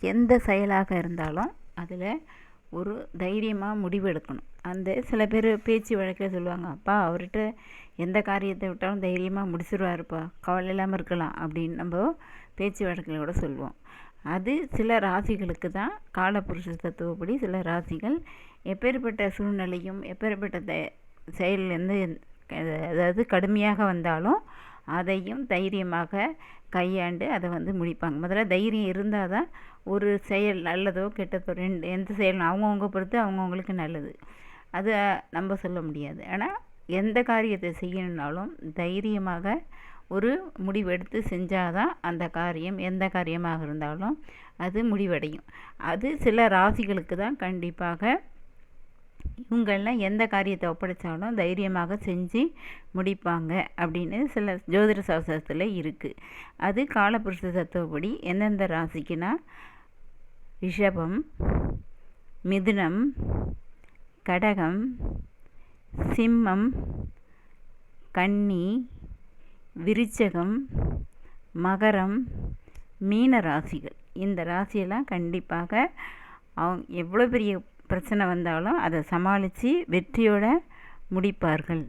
எந்த செயலாக இருந்தாலும் அதில் ஒரு தைரியமாக முடிவெடுக்கணும். அந்த சில பேர் பேச்சு வழக்கில் சொல்லுவாங்க அப்பா அவர்கிட்ட எந்த காரியத்தை விட்டாலும் தைரியமாக முடிச்சிருவாருப்பா கவலை இல்லாமல் இருக்கலாம் அப்படின்னு நம்ம பேச்சு வழக்கில் கூட சொல்லுவோம். அது சில ராசிகளுக்கு தான் காலபுருஷ தத்துவப்படி சில ராசிகள் எப்பேற்பட்ட சூழ்நிலையும் எப்பேற்பட்ட த செயல்லேருந்து அதாவது கடுமையாக வந்தாலும் அதையும் தைரியமாக கையாண்டு அதை வந்து முடிப்பாங்க. முதல்ல தைரியம் இருந்தால் தான் ஒரு செயல் நல்லதோ கெட்டதோ ரெண்டு எந்த செயல் அவங்கவுங்க பொறுத்து அவங்கவுங்களுக்கு நல்லது. அது நம்ம சொல்ல முடியாது. ஆனால் எந்த காரியத்தை செய்யணுன்னாலும் தைரியமாக ஒரு முடிவெடுத்து செஞ்சால் தான் அந்த காரியம் எந்த காரியமாக இருந்தாலும் அது முடிவடையும். அது சில ராசிகளுக்கு தான் கண்டிப்பாக இவங்கெல்லாம் எந்த காரியத்தை ஒப்படைச்சாலும் தைரியமாக செஞ்சு முடிப்பாங்க அப்படின்னு சில ஜோதிட சாஸ்திரத்தில் இருக்குது அது காலபுருஷ தத்துவப்படி எந்தெந்த ராசிக்குன்னா ரிஷபம் மிதுனம் கடகம் சிம்மம் கன்னி விருச்சகம் மகரம் மீன ராசிகள். இந்த ராசியெல்லாம் கண்டிப்பாக அவங்க எவ்வளோ பெரிய பிரச்சனை வந்தாலும் அதை சமாளித்து வெற்றியோடு முடிப்பார்கள்.